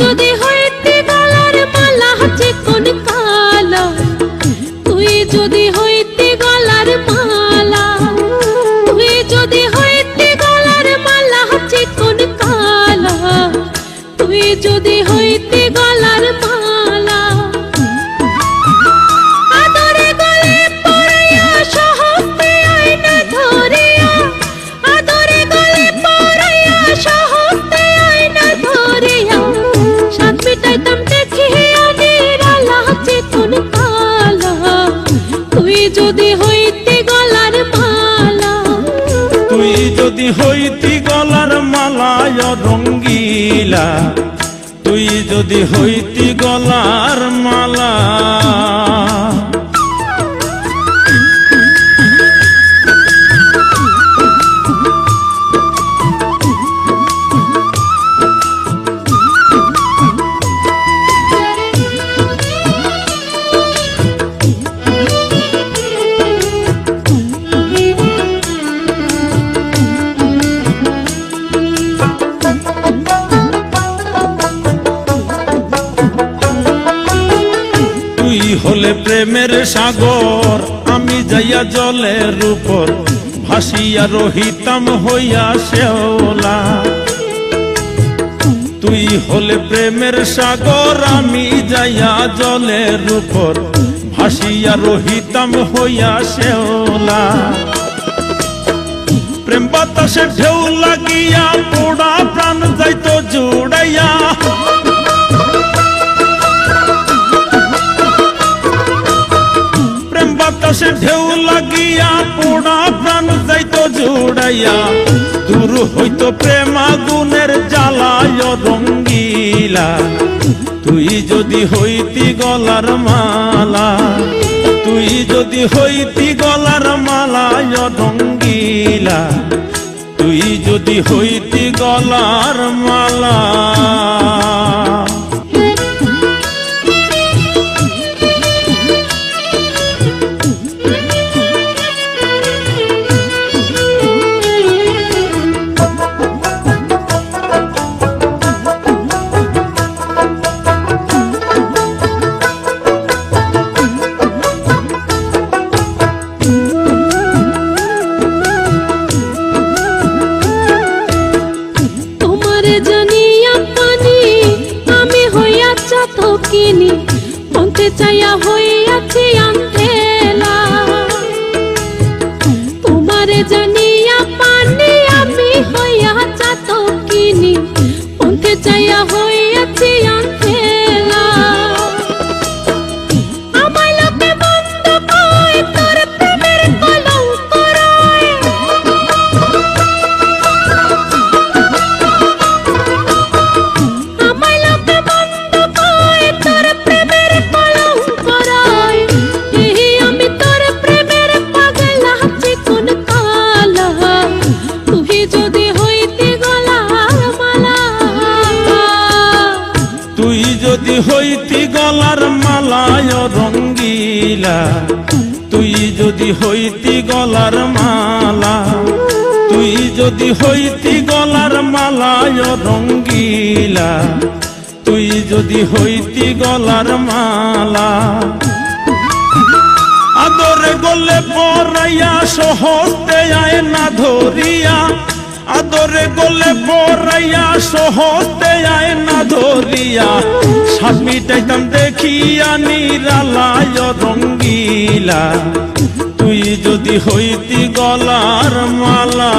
যদি হইতে গলার মালা চিকন কালা, তুই যদি হইতে গলার মালা, তুই যদি হইতে গলার মালা চিকন কালা, তুই যদি হইতে গলার যদি হইতি গলার মালায় রঙ্গিলা তুই যদি হইতি গলার মালা হলে প্রেমের সাগর, আমি যাইয়া জলের উপর ভাসিয়া রহিতাম হইয়া শেওলা তুই হলে প্রেমের সাগর, আমি যাইয়া জলের উপর ভাসিয়া রহিতাম হইয়া শেওলা প্রেম বাতাসে ঢেউ লাগিয়া, পোড়া প্রাণ যাইতো জুড়াইয়া জুড়াইয়া দূর হইতো প্রেম আগুনের জ্বালায় রঙ্গিলা তুই যদি হইতি গলার মালা, তুই যদি হইতি গলার মালায় রঙ্গিলা তুই যদি হইতি গলার মালা। চাইয়া হইয়াছি আন্ধেলা তোমার জানিয়া পানি আমি হইয়া চাত কিনি পন্থে চাইয়া হইয়াছি রঙ্গিলা তুই যদি হইতি গলার মালা, তুই যদি হইতি গলার মালায় রঙ্গিলা, তুই যদি হইতি গলার মালা। আদরে গলে পরাইয়া সহজতে আয় না ধরিয়া, আদরে গলে পরাইয়া সহজতে আয় না ধরিয়া সাত মিটাইতাম দেখিয়া নিরালায় রঙ্গিলা তুই যদি হইতি গলার মালা